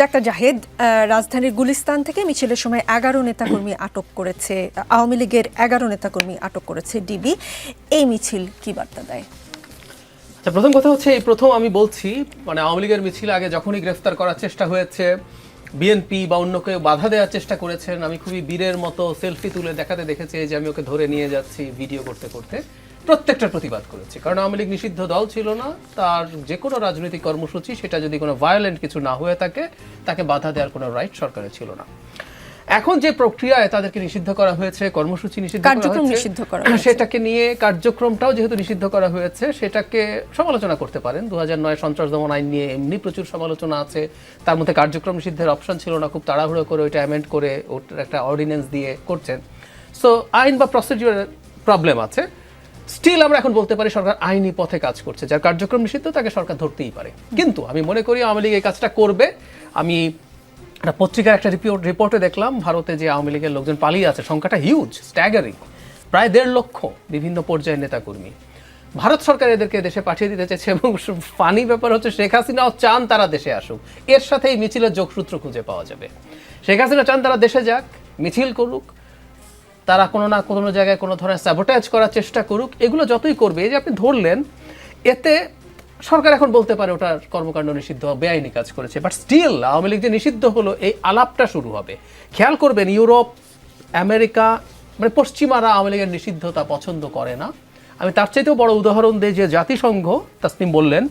Doctor Zahed রাজধানীর গুলিস্তান থেকে মিছিলের সময় এগারো নেতাকর্মী আটক করেছে, আওয়ামী লীগের এগারো নেতাকর্মী আটক করেছে ডিবি। এই মিছিল কি বার্তা দেয়? আচ্ছা প্রথম কথা হচ্ছে, এই প্রথম আমি বলছি মানে আওয়ামী লীগের মিছিল আগে যখনই গ্রেফতার করার চেষ্টা হয়েছে, বিএনপি বা অন্য কেউ বাধা দেওয়ার চেষ্টা করেছেন, আমি খুবই বীরের মতো সেলফি তুলে দেখাতে দেখেছি যে আমি ওকে ধরে নিয়ে যাচ্ছি ভিডিও করতে করতে। প্রত্যেকটার প্রতিবাদ করেছি। কারণ আওয়ামী লীগ নিষিদ্ধ দল ছিল না তার যে কোনো রাজনৈতিক কর্মসূচি সেটা যদি কোনো ভায়োলেন্ট কিছু না হয়ে থাকে তাকে বাধা দেওয়ার কোনো রাইট সরকারের ছিল না। এখন যে প্রক্রিয়ায় তাদেরকে নিষিদ্ধ করা হয়েছে কর্মসূচি নিষিদ্ধ করা কার্যক্রম নিষিদ্ধ করা। সেটাকে নিয়ে কার্যক্রমটাও যেহেতু নিষিদ্ধ করা হয়েছে সেটাকে সমালোচনা করতে পারেন। দু হাজার নয় সন্ত্রাস দমন আইন নিয়ে এমনি প্রচুর সমালোচনা আছে। তার মধ্যে কার্যক্রম নিষিদ্ধের অপশন ছিল না খুব তাড়াহুড়ো করে ওইটা অ্যামেন্ড করে ওটার একটা অর্ডিন্যান্স দিয়ে করছেন। সো আইন বা প্রসিডিউরের প্রবলেম আছে। স্টিল আমরা এখন বলতে পারি সরকার আইনি পথে কাজ করছে, যার কার্যক্রম নিষিদ্ধ তাকে সরকার ধরতেই পারে। কিন্তু আমি মনে করি আওয়ামী লীগ এই কাজটা করবে। আমি একটা পত্রিকার একটা রিপোর্ট রিপোর্টে দেখলাম, ভারতে যে আওয়ামী লীগের লোকজন পালিয়ে আছে, সংখ্যাটা হিউজ স্ট্যাগারিং প্রায় দেড় লক্ষ বিভিন্ন পর্যায়ের নেতাকর্মী। ভারত সরকার এদেরকে দেশে পাঠিয়ে দিতে চাইছে এবং ফানি ব্যাপার হচ্ছে শেখ হাসিনাও চান তারা দেশে আসুক। এর সাথে এই মিছিলের যোগসূত্র খুঁজে পাওয়া যাবে। শেখ হাসিনা চান তারা দেশে যাক, মিছিল করুক তারা কোনো না কোনো জায়গায় কোনো ধরনের স্যাবোটাইজ করার চেষ্টা করুক, এগুলো যতই করবে, এই যে আপনি ধরলেন, এতে সরকার এখন বলতে পারে ওটার কর্মকাণ্ড নিষিদ্ধ, বেআইনি কাজ করেছে। বাট স্টিল আওয়ামী লীগ যে নিষিদ্ধ হলো, এই আলাপটা শুরু হবে। খেয়াল করবেন, ইউরোপ, আমেরিকা মানে পশ্চিমারা আওয়ামী লীগের নিষিদ্ধতা পছন্দ করে না। আমি তার চাইতেও বড় উদাহরণ দিই যে জাতিসংঘ, তাসনিম বললেন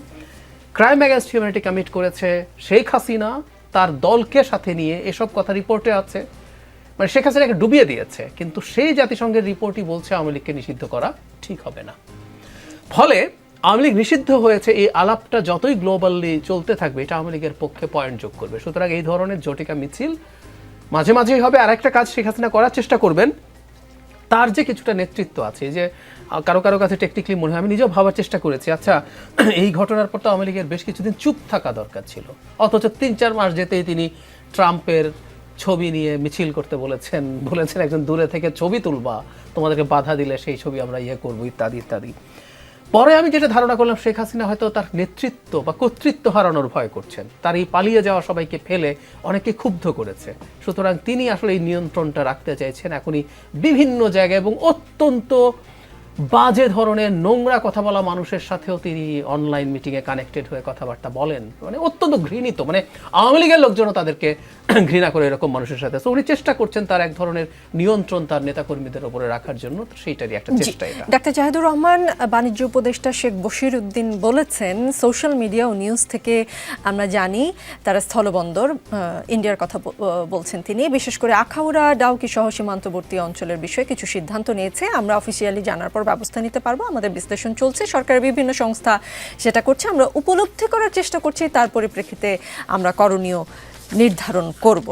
ক্রাইম অ্যাগেন্স্ট হিউম্যানিটি কমিট করেছে শেখ হাসিনা। তার দলকে সাথে নিয়ে এসব কথা রিপোর্টে আছে। মানে শেখ হাসিনাকে ডুবিয়ে দিয়েছে, কিন্তু সেই জাতিসংঘের রিপোর্টই বলছে আওয়ামী লীগকে নিষিদ্ধ করা ঠিক হবে না। ফলে আওয়ামী লীগ নিষিদ্ধ হয়েছে, এই আলাপটা যতই গ্লোবালি চলতে থাকবে, এটা আওয়ামী লীগের পক্ষে পয়েন্ট যোগ করবে। সুতরাং এই ধরনের জটিকা মিছিল মাঝে মাঝেই হবে। আর একটা কাজ শেখ হাসিনা করার চেষ্টা করবেন, তার যে কিছুটা নেতৃত্ব আছে যে কারও কারও কাছে টেকনিক্যালি মনে হয়, আমি নিজেও ভাবার চেষ্টা করেছি আচ্ছা এই ঘটনার পর তো আওয়ামী লীগের বেশ কিছুদিন চুপ থাকা দরকার ছিল। অথচ তিন চার মাস যেতেই তিনি ট্রাম্পের ছবি নিয়ে মিছিল করতে বলেছেন বলেছেন একজন দূরে থেকে ছবি তুলবা, তোমাদেরকে বাধা দিলে সেই ছবি আমরা ইয়ে করব, ইত্যাদি ইত্যাদি। পরে আমি যেটা ধারণা করলাম, শেখ হাসিনা হয়তো তার নেতৃত্ব বা কর্তৃত্ব হারানোর ভয় করছেন। তার এই পালিয়ে যাওয়া সবাইকে ফেলে অনেকে ক্ষুব্ধ করেছে। সুতরাং তিনি আসলে এই নিয়ন্ত্রণটা রাখতে চাইছেন এখনই বিভিন্ন জায়গায় এবং অত্যন্ত বাজে ধরনের নোংরা কথা বলা মানুষের সাথেও তিনি অনলাইন মিটিংয়ে কানেক্টেড হয়ে কথাবার্তা বলেন। মানে অত্যন্ত ঘৃণিত। মানে আওয়ামী লীগের লোকজনও তাদেরকে ঘৃণা করে এরকম মানুষের সাথে। তো উনি চেষ্টা করছেন তার এক ধরনের নিয়ন্ত্রণ তার নেতাকর্মীদের উপরে রাখার জন্য। তো সেইটারই একটা চেষ্টা এটা। ডাক্তার জাহিদুর রহমান বাণিজ্য উপদেষ্টা শেখ বশির উদ্দিন বলেছেন সোশ্যাল মিডিয়া ও নিউজ থেকে আমরা জানি তারা স্থলবন্দর ইন্ডিয়ার কথা বলছেন তিনি। বিশেষ করে আখাউড়া ডাউকি সহ সীমান্তবর্তী অঞ্চলের বিষয়ে কিছু সিদ্ধান্ত নিয়েছে। আমরা অফিসিয়ালি জানার পর ব্যবস্থা নিতে পারব। আমাদের বিশ্লেষণ চলছে। সরকারের বিভিন্ন সংস্থা সেটা করছে। আমরা উপলব্ধি করার চেষ্টা করছি। তার পরিপ্রেক্ষিতে আমরা করণীয় নির্ধারণ করব।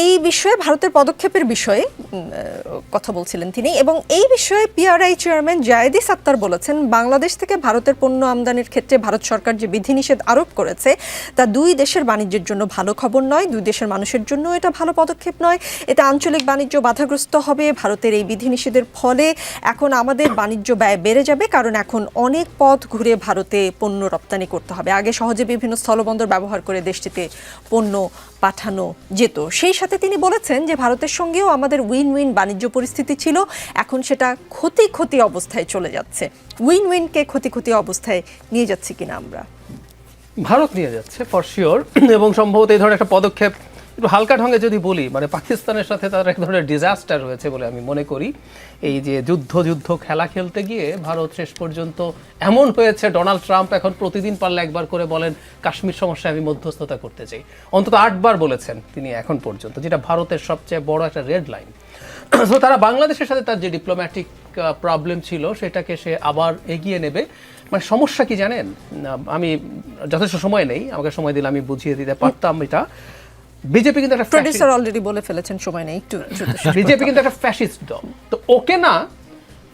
এই বিষয়ে ভারতের পদক্ষেপের বিষয়ে কথা বলছিলেন তিনি। এবং এই বিষয়ে পিআরআই চেয়ারম্যান জায়েদি সাত্তার বলেছেন, বাংলাদেশ থেকে ভারতের পণ্য আমদানির ক্ষেত্রে ভারত সরকার যে বিধিনিষেধ আরোপ করেছে, তা দুই দেশের বাণিজ্যের জন্য ভালো খবর নয়, দুই দেশের মানুষের জন্য এটা ভালো পদক্ষেপ নয়। এতে আঞ্চলিক বাণিজ্য বাধাগ্রস্ত হবে, ভারতের এই বিধিনিষেধের ফলে এখন আমাদের বাণিজ্য ব্যয় বেড়ে যাবে, কারণ এখন অনেক পথ ঘুরে ভারতে পণ্য রপ্তানি করতে হবে। আগে সহজে বিভিন্ন স্থলবন্দর ব্যবহার করে দেশটিতে পণ্য পাঠানো যেত। সেই সাথে তিনি বলেছেন যে, ভারতের সঙ্গেও আমাদের উইন উইন বাণিজ্য পরিস্থিতি ছিল। এখন সেটা ক্ষতি ক্ষতি অবস্থায় চলে যাচ্ছে। উইন উইনকে ক্ষতি ক্ষতি অবস্থায় নিয়ে যাচ্ছি কিনা আমরা? ভারত নিয়ে যাচ্ছে ফর শিওর এবং সম্ভবত এই ধরনের একটা পদক্ষেপ একটু হালকা ঢঙ্গে যদি বলি মানে পাকিস্তানের সাথে তার এক ধরনের ডিজাস্টার হয়েছে বলে আমি মনে করি। এই যে যুদ্ধ যুদ্ধ খেলা খেলতে গিয়ে ভারত শেষ পর্যন্ত এমন হয়েছে, ডোনাল্ড ট্রাম্প এখন প্রতিদিন পারলে একবার করে বলেন, কাশ্মীর সমস্যায় আমি মধ্যস্থতা করতে চাই। অন্তত আটবার বলেছেন তিনি এখন পর্যন্ত, যেটা ভারতের সবচেয়ে বড় একটা রেড লাইন তো তারা বাংলাদেশের সাথে তার যে ডিপ্লোম্যাটিক প্রবলেম ছিল, সেটাকে সে আবার এগিয়ে নেবে। মানে সমস্যা কি জানেন? আমি যথেষ্ট সময় নেই, আমাকে সময় দিলে আমি বুঝিয়ে দিতে পারতাম এটা। বিজেপি কিন্তু একটা প্রডিউসার অলরেডি বলে ফেলেছেন সময় নেই একটু বিজেপি কিন্তু একটা ফ্যাসিস্ট দল। তো ওকে না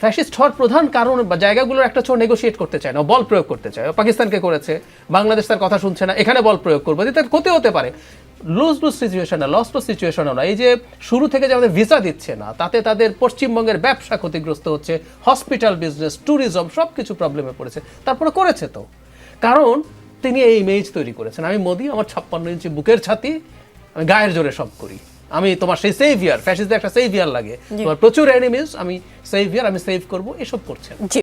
ফ্যাসিস্ট হওয়ার প্রধান কারণ বা জায়গাগুলোর একটা ছোট নেগোশিয়েট করতে চায় না বল প্রয়োগ করতে চায়। পাকিস্তানকে করেছে বাংলাদেশ তার কথা শুনছে না এখানে বল প্রয়োগ করবে। তার ক্ষতি হতে পারে। লুজ লুজ সিচুয়েশন না লস সিচুয়েশনও না। এই যে শুরু থেকে যে আমাদের ভিসা দিচ্ছে না তাতে তাদের পশ্চিমবঙ্গের ব্যবসা ক্ষতিগ্রস্ত হচ্ছে হসপিটাল বিজনেস ট্যুরিজম সব কিছু প্রবলেমে পড়েছে। তারপরে করেছে তো। কারণ তিনি এই ইমেজ তৈরি করেছেন। আমি মোদি আমার ছাপ্পান্ন ইঞ্চি বুকের ছাতি আমি গায়ের জোরে সব করি। আমি তোমার সেই সেভিয়ার ফ্যাসিস্টদের একটা সেভিয়ার লাগে। তোমার প্রচুর এনিমিজ আমি সেভিয়ার আমি সেভ করব এসব করছেন। জি